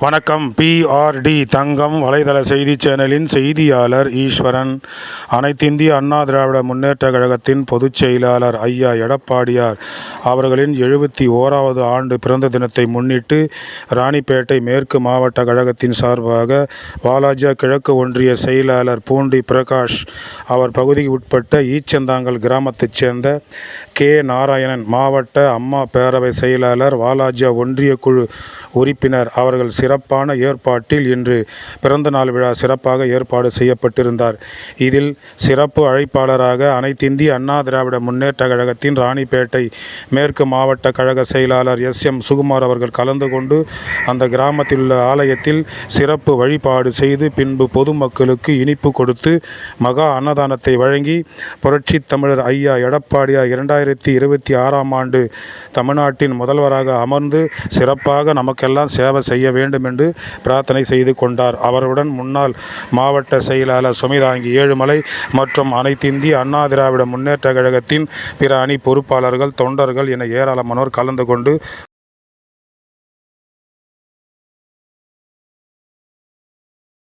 வணக்கம். பிஆர்டி தங்கம் வலைதள செய்தி சேனலின் செய்தியாளர் ஈஸ்வரன். அனைத்திந்திய அண்ணா திராவிட முன்னேற்றக் கழகத்தின் பொதுச் செயலாளர் ஐயா எடப்பாடியார் அவர்களின் எழுபத்தி ஓராவது ஆண்டு பிறந்த தினத்தை முன்னிட்டு ராணிப்பேட்டை மேற்கு மாவட்ட கழகத்தின் சார்பாக வாலாஜா கிழக்கு ஒன்றிய செயலாளர் பூண்டி பிரகாஷ் அவர் பகுதிக்கு உட்பட்ட ஈச்சந்தாங்கல் கிராமத்தைச் சேர்ந்த கே நாராயணன் மாவட்ட அம்மா பேரவை செயலாளர் வாலாஜா ஒன்றிய குழு உறுப்பினர் அவர்கள் சிறப்பான ஏற்பாட்டில் இன்று பிறந்தநாள் விழா சிறப்பாக ஏற்பாடு செய்யப்பட்டிருந்தார். இதில் சிறப்பு அழைப்பாளராக அனைத்திந்திய அண்ணா திராவிட முன்னேற்ற கழகத்தின் ராணிப்பேட்டை மேற்கு மாவட்ட கழக செயலாளர் எஸ். எம். சுகுமார் அவர்கள் கலந்து கொண்டு அந்த கிராமத்தில் உள்ள ஆலயத்தில் சிறப்பு வழிபாடு செய்து பின்பு பொதுமக்களுக்கு இனிப்பு கொடுத்து மகா அன்னதானத்தை வழங்கி புரட்சி தமிழர் ஐயா எடப்பாடியார் இரண்டாயிரத்தி இருபத்தி ஆறாம் ஆண்டு தமிழ்நாட்டின் முதல்வராக அமர்ந்து சிறப்பாக நமக்கெல்லாம் சேவை செய்ய வேண்டும். வேண்டும் என்று பிரார்த்தனை செய்து கொண்டார். அவருடன் முன்னாள் மாவட்ட செயலாளர் சுமிதாங்கி ஏழுமலை மற்றும் அனைத்திந்திய அண்ணா திராவிட முன்னேற்ற கழகத்தின் பிற அணி பொறுப்பாளர்கள் தொண்டர்கள் என ஏராளமானோர் கலந்து கொண்டு